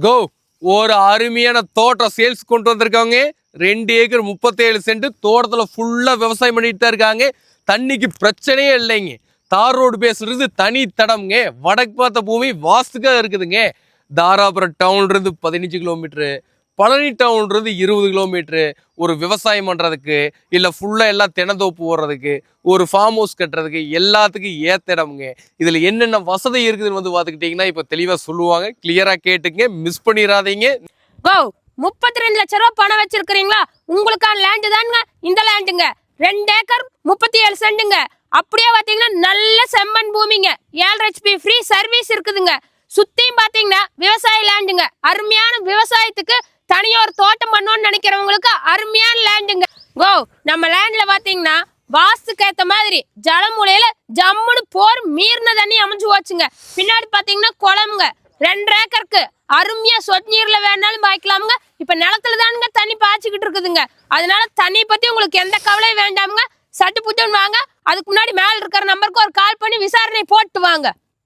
கோ ஒரு அருமையான தோட்டம் சேல்ஸ் கொண்டு வந்திருக்காங்க. ரெண்டு ஏக்கர் முப்பத்தேழு சென்ட். தோட்டத்தில் ஃபுல்லாக விவசாயம் பண்ணிட்டு தான் இருக்காங்க. தண்ணிக்கு பிரச்சனையே இல்லைங்க. தார் ரோடு பேசுறது தனி தடம்ங்க. வடக்கு பார்த்த பூமி வாஸ்துக்காக இருக்குதுங்க. தாராபுரம் டவுன்லேருந்து பதினஞ்சு கிலோமீட்ரு பழனி டவுன்ல இருபது கிலோமீட்ரு ஒரு விவசாயம் பண்ணுறதுக்கு இல்லை ஃபுல்லாக எல்லாம் தெனந்தோப்பு ஓடுறதுக்கு ஒரு ஃபார்ம் ஹவுஸ் கட்டுறதுக்கு எல்லாத்துக்கும் ஏற்ற இடமுங்க. இதில் என்னென்ன வசதி இருக்குதுன்னு வந்து பார்த்துக்கிட்டிங்கன்னா இப்போ தெளிவாக சொல்லுவாங்க. கிளியராக கேட்டுங்க மிஸ் பண்ணிடாதீங்க கோ முப்பத்தி ரெண்டு லட்ச ரூபா பணம் வச்சிருக்கிறீங்களா? உங்களுக்கான லேண்டு தானுங்க. இந்த லேண்டுங்க ரெண்டு ஏக்கர் முப்பத்தி ஏழு சென்ட்டுங்க அப்படியே பார்த்தீங்கன்னா நல்ல செம்மண் பூமிங்க. ஏழு ஹெச்பி ஃப்ரீ சர்வீஸ் இருக்குதுங்க. சுத்தியும் பாத்தீங்கன்னா விவசாய லேண்டுங்க அருமையான விவசாயத்துக்கு தனியாக ஒரு தோட்டம் பண்ணணும்னு நினைக்கிறவங்களுக்கு அருமையான லேண்டுங்க கோ நம்ம லேண்ட்ல பாத்தீங்கன்னா வாஸ்துக்கு ஏத்த மாதிரி ஜலமுலையில ஜம்முன்னு போர் மீறின தண்ணி அமைஞ்சு போச்சுங்க. பின்னாடி பாத்தீங்கன்னா குளமுங்க. ரெண்டு ஏக்கருக்கு அருமையா சொட்டு நீர்ல வேணாலும் பாய்க்கலாமுங்க. இப்ப நிலத்துல தானுங்க தண்ணி பாய்ச்சிக்கிட்டு இருக்குதுங்க. அதனால தண்ணி பத்தி உங்களுக்கு எந்த கவலையும் வேண்டாமுங்க. சட்டு புட்டுன்னு வாங்க. அதுக்கு முன்னாடி மேல இருக்கிற நம்பருக்கு ஒரு கால் பண்ணி விசாரணை போட்டு வாங்க.